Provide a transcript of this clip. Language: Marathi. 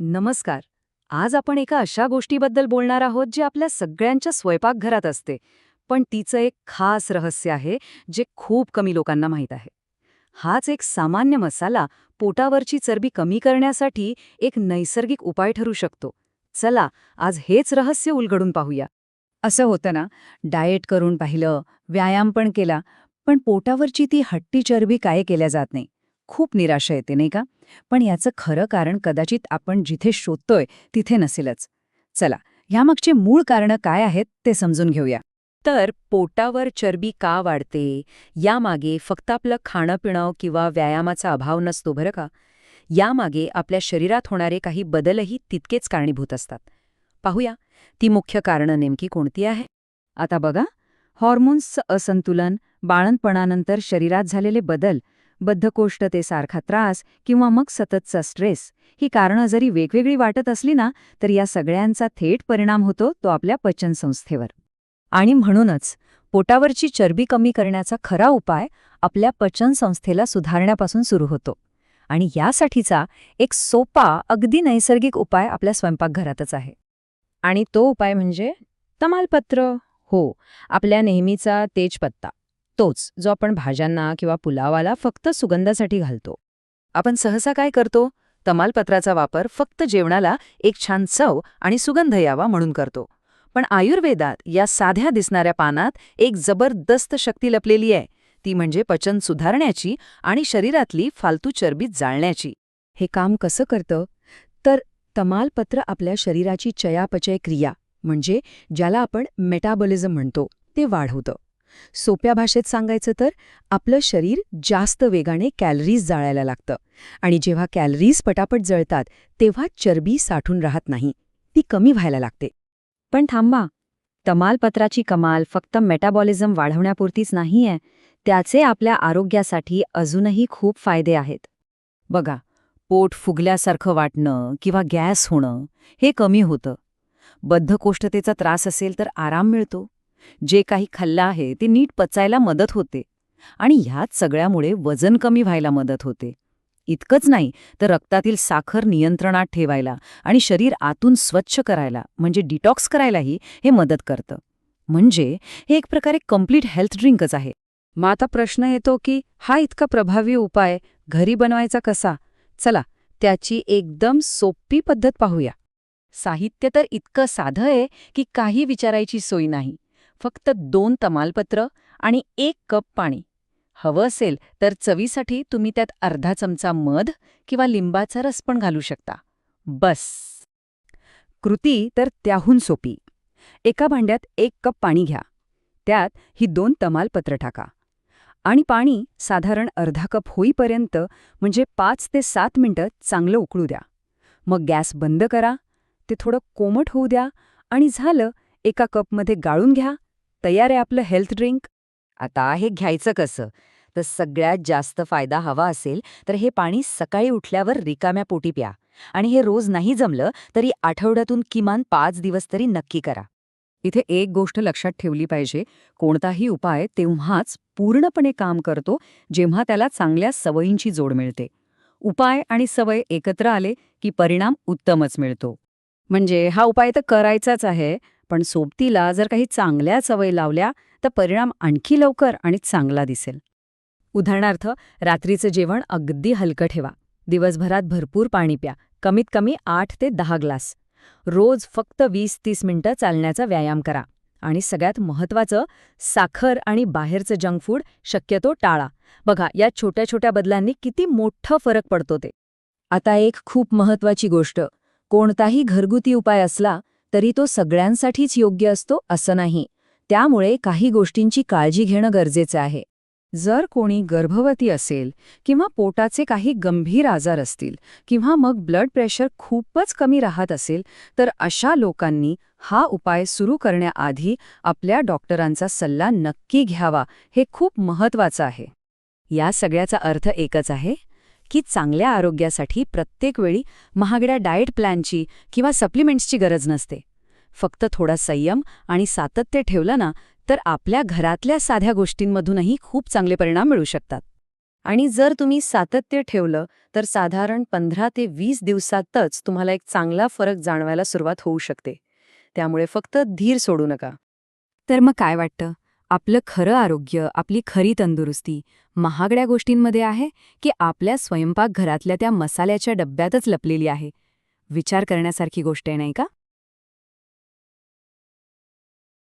नमस्कार. आज आपण एका अशा गोष्टीबद्दल बोलणार आहोत जे आपल्या सगळ्यांच्या स्वयंपाकघरात असते. पण तिचं एक खास रहस्य आहे जे खूप कमी लोकांना माहीत आहे. हाच एक सामान्य मसाला पोटावरची चरबी कमी करण्यासाठी एक नैसर्गिक उपाय ठरू शकतो. चला आज हेच रहस्य उलगडून पाहूया. असं होतं ना डाएट करून पाहिलं व्यायाम पण केला पण पोटावरची ती हट्टी चरबी काय केल्या जात नाही. खूप निराशा येते नाही का? पण याचं खरं कारण कदाचित आपण जिथे शोधतोय तिथे नसेलच. चला ह्यामागचे मूळ कारणं काय आहेत ते समजून घेऊया. तर पोटावर चरबी का वाढते यामागे फक्त आपलं खाणंपिणं किंवा व्यायामाचा अभाव नसतो बरं का? यामागे आपल्या शरीरात होणारे काही बदलही तितकेच कारणीभूत असतात. पाहूया ती मुख्य कारणं नेमकी कोणती आहे आता बघा हॉर्मोन्सचं असंतुलन बाळणपणानंतर शरीरात झालेले बदल बद्धकोष्ठतेसारखा त्रास किंवा मग सततचा स्ट्रेस ही कारणं जरी वेगवेगळी वाटत असली ना तर या सगळ्यांचा थेट परिणाम होतो तो आपल्या पचनसंस्थेवर. आणि म्हणूनच पोटावरची चरबी कमी करण्याचा खरा उपाय आपल्या पचनसंस्थेला सुधारण्यापासून सुरू होतो. आणि यासाठीचा एक सोपा अगदी नैसर्गिक उपाय आपल्या स्वयंपाकघरातच आहे. आणि तो उपाय म्हणजे तमालपत्र. हो आपल्या नेहमीचा तेजपत्ता. तोच जो आपण भाज्यांना किंवा पुलावाला फक्त सुगंधासाठी घालतो. आपण सहसा काय करतो? तमालपत्राचा वापर फक्त जेवणाला एक छान चव आणि सुगंध यावा म्हणून करतो. पण आयुर्वेदात या साध्या दिसणाऱ्या पानात एक जबरदस्त शक्ती लपलेली आहे. ती म्हणजे पचन सुधारण्याची आणि शरीरातली फालतू चरबी जाळण्याची. हे काम कसं करतं? तर तमालपत्र आपल्या शरीराची चयापचय क्रिया म्हणजे ज्याला आपण मेटाबॉलिझम म्हणतो ते वाढवतं. सोप्या भाषेत सांगायचं तर आपलं शरीर जास्त वेगाने कॅलरीज जाळायला लागतं. आणि जेव्हा कॅलरीज पटापट जळतात तेव्हा चरबी साठून राहत नाही. ती कमी व्हायला लागते. पण थांबा तमालपत्राची कमाल फक्त मेटाबॉलिझम वाढवण्यापुरतीच नाहीये त्याचे आपल्या आरोग्यासाठी अजूनही खूप फायदे आहेत. बघा पोट फुगल्यासारखं वाटणं किंवा गॅस होणं हे कमी होतं. बद्धकोष्ठतेचा त्रास असेल तर आराम मिळतो. जे काही खाल्लं आहे ते नीट पचायला मदत होते. आणि ह्याच सगळ्यामुळे वजन कमी व्हायला मदत होते. इतकंच नाही तर रक्तातील साखर नियंत्रणात ठेवायला आणि शरीर आतून स्वच्छ करायला म्हणजे डिटॉक्स करायलाही हे मदत करतं. म्हणजे हे एक प्रकारे कंप्लीट हेल्थ ड्रिंकच आहे. मग आता प्रश्न येतो की हा इतका प्रभावी उपाय घरी बनवायचा कसा? चला त्याची एकदम सोपी पद्धत पाहूया. साहित्य तर इतकं साधं आहे की काही विचारायची सोय नाही. फक्त दोन तमालपत्र आणि एक कप पाणी. हवं असेल तर चवीसाठी तुम्ही त्यात अर्धा चमचा मध किंवा लिंबाचा रस पण घालू शकता. बस. कृती तर त्याहून सोपी. एका भांड्यात एक कप पाणी घ्या. त्यात ही दोन तमालपत्र टाका. आणि पाणी साधारण अर्धा कप होईपर्यंत म्हणजे पाच ते सात मिनिटं चांगलं उकळू द्या. मग गॅस बंद करा. ते थोडं कोमट होऊ द्या आणि झालं एका कपमध्ये गाळून घ्या. तयार आहे आपलं हेल्थ ड्रिंक आता हे घ्यायचं कसं? तर सगळ्यात जास्त फायदा हवा असेल तर हे पाणी सकाळी उठल्यावर रिकाम्या पोटी प्या. आणि हे रोज नाही जमलं तरी आठवड्यातून किमान पाच दिवस तरी नक्की करा. इथे एक गोष्ट लक्षात ठेवली पाहिजे. कोणताही उपाय तेव्हाच पूर्णपणे काम करतो जेव्हा त्याला चांगल्या सवयींची जोड मिळते. उपाय आणि सवय एकत्र आले की परिणाम उत्तमच मिळतो. म्हणजे हा उपाय तर करायचाच आहे. पण सोबतीला जर काही चांगल्या सवय लावल्या तर परिणाम आणखी लवकर आणि चांगला दिसेल. उदाहरणार्थ रात्रीचं जेवण अगदी हलकं ठेवा. दिवसभरात भरपूर पाणी प्या. कमीत कमी आठ ते दहा ग्लास. रोज फक्त वीस तीस मिनिटं चालण्याचा व्यायाम करा. आणि सगळ्यात महत्त्वाचं साखर आणि बाहेरचं जंक फूड शक्यतो टाळा. बघा या छोट्या छोट्या बदलांनी किती मोठं फरक पडतो ते. आता एक खूप महत्त्वाची गोष्ट. कोणताही घरगुती उपाय असला तरी तो सगळ्यांसाठीच योग्य असतो असं नाही. त्यामुळे काही गोष्टींची काळजी घेणं गरजेचं आहे. जर कोणी गर्भवती असेल किंवा पोटाचे काही गंभीर आजार असतील किंवा मग ब्लड प्रेशर खूपच कमी राहत असेल तर अशा लोकांनी हा उपाय सुरू करण्याआधी आपल्या डॉक्टरांचा सल्ला नक्की घ्यावा हे खूप महत्वाचं आहे. या सगळ्याचा अर्थ एकच आहे. की चांगल्या आरोग्यासाठी प्रत्येक वेळी महागड्या डाएट प्लॅनची किंवा सप्लिमेंट्सची गरज नसते. फक्त थोडा संयम आणि सातत्य ठेवलं ना तर आपल्या घरातल्या साध्या गोष्टींमधूनही खूप चांगले परिणाम मिळू शकतात. आणि जर तुम्ही सातत्य ठेवलं तर साधारण पंधरा ते वीस दिवसातच तुम्हाला एक चांगला फरक जाणवायला सुरुवात होऊ शकते. त्यामुळे फक्त धीर सोडू नका. तर मग काय वाटतं? आपलं खरं आरोग्य आपली खरी तंदुरुस्ती महागड्या गोष्टींमध्ये आहे की आपल्या स्वयंपाकघरातल्या त्या मसाल्याच्या डब्यातच लपलेली आहे. विचार करण्यासारखी गोष्ट आहे नाही का?